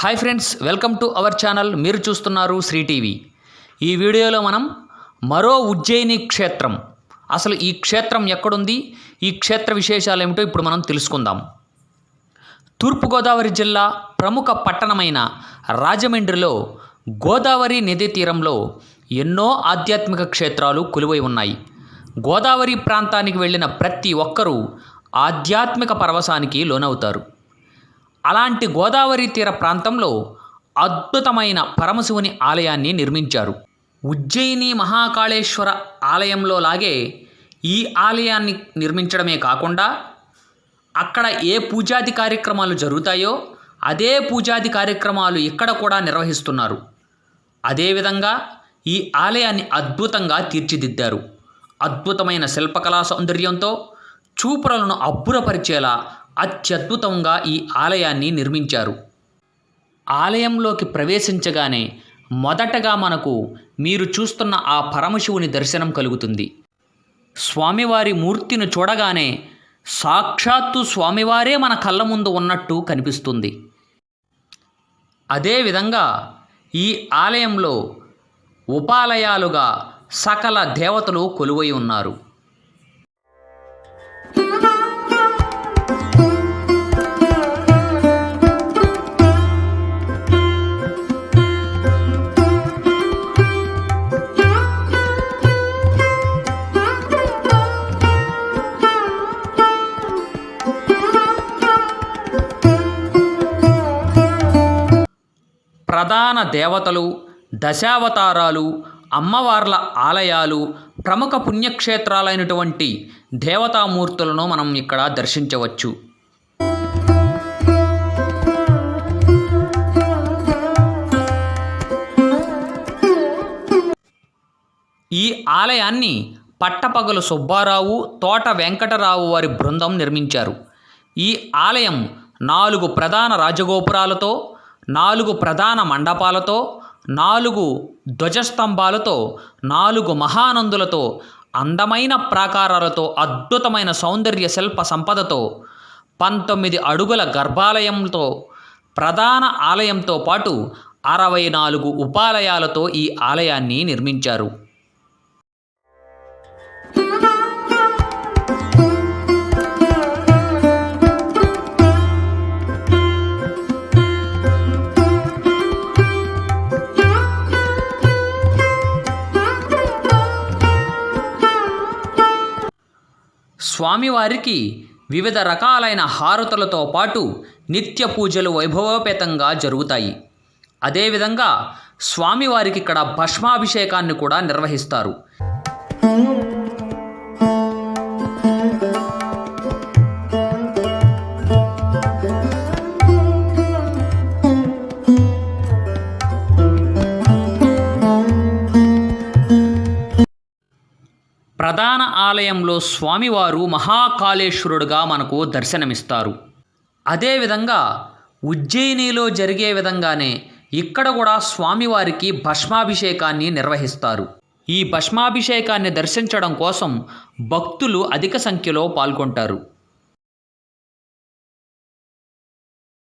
Hi friends welcome to our channel. మీరు చూస్తున్నారు Shri TV. ఈ వీడియోలో మనం మరో ఉజ్జయిని క్షేత్రం. అసలు ఈ క్షేత్రం ఎక్కడుంది? ఈ క్షేత్ర విశేషాలు ఏమిటో ఇప్పుడు మనం తెలుసుకుందాం. తూర్పుగోదావరి జిల్లా ప్రముఖ పట్టణమైన రాజమండ్రిలో గోదావరి నదీ తీరంలో ఎన్నో ఆధ్యాత్మిక క్షేత్రాలు కొలువై ఉన్నాయి. గోదావరి ప్రాంతానికి వెళ్ళిన ప్రతి ఒక్కరూ ఆధ్యాత్మిక పరవశానికి లోనవుతారు. అలాంటి గోదావరి తీర ప్రాంతంలో అద్భుతమైన పరమశివుని ఆలయాన్ని నిర్మించారు. ఉజ్జయిని మహాకాళేశ్వర ఆలయంలో లాగే ఈ ఆలయాన్ని నిర్మించడమే కాకుండా అక్కడ ఏ పూజాది కార్యక్రమాలు జరుగుతాయో అదే పూజాది కార్యక్రమాలు ఇక్కడ కూడా నిర్వహిస్తున్నారు. అదేవిధంగా ఈ ఆలయాన్ని అద్భుతంగా తీర్చిదిద్దారు. అద్భుతమైన శిల్పకళా సౌందర్యంతో చూపురలను అబ్బురపరిచేలా అత్యద్భుతంగా ఈ ఆలయాన్ని నిర్మించారు. ఆలయంలోకి ప్రవేశించగానే మొదటగా మనకు మీరు చూస్తున్న ఆ పరమశివుని దర్శనం కలుగుతుంది. స్వామివారి మూర్తిని చూడగానే సాక్షాత్తు స్వామివారే మన కళ్ళ ముందు ఉన్నట్టు కనిపిస్తుంది. అదేవిధంగా ఈ ఆలయంలో ఉపాలయాలుగా సకల దేవతలు కొలువై ఉన్నారు. ప్రధాన దేవతలు దశావతారాలు అమ్మవార్ల ఆలయాలు ప్రముఖ పుణ్యక్షేత్రాలైనటువంటి దేవతామూర్తులను మనం ఇక్కడ దర్శించవచ్చు. ఈ ఆలయాన్ని పట్టపగలు సుబ్బారావు తోట వెంకటరావు వారి బృందం నిర్మించారు. ఈ ఆలయం నాలుగు ప్రధాన రాజగోపురాలతో నాలుగు ప్రధాన మండపాలతో నాలుగు ధ్వజస్తంభాలతో నాలుగు మహానందులతో అందమైన ప్రాకారాలతో అద్భుతమైన సౌందర్య శిల్ప సంపదతో పంతొమ్మిది అడుగుల గర్భాలయంతో ప్రధాన ఆలయంతో పాటు అరవై నాలుగు ఉపాలయాలతో ఈ ఆలయాన్ని నిర్మించారు. స్వామివారికి వివిధ రకాలైన హారతులతో పాటు నిత్య పూజలు వైభవోపేతంగా జరుగుతాయి. అదేవిధంగా స్వామివారికి ఇక్కడ భస్మాభిషేకాన్ని కూడా నిర్వహిస్తారు. ప్రధాన ఆలయంలో స్వామివారు మహాకాళేశ్వరుడుగా మనకు దర్శనమిస్తారు. అదేవిధంగా ఉజ్జయినిలో జరిగే విధంగానే ఇక్కడ కూడా స్వామివారికి భస్మాభిషేకాన్ని నిర్వహిస్తారు. ఈ భస్మాభిషేకాన్ని దర్శించడం కోసం భక్తులు అధిక సంఖ్యలో పాల్గొంటారు.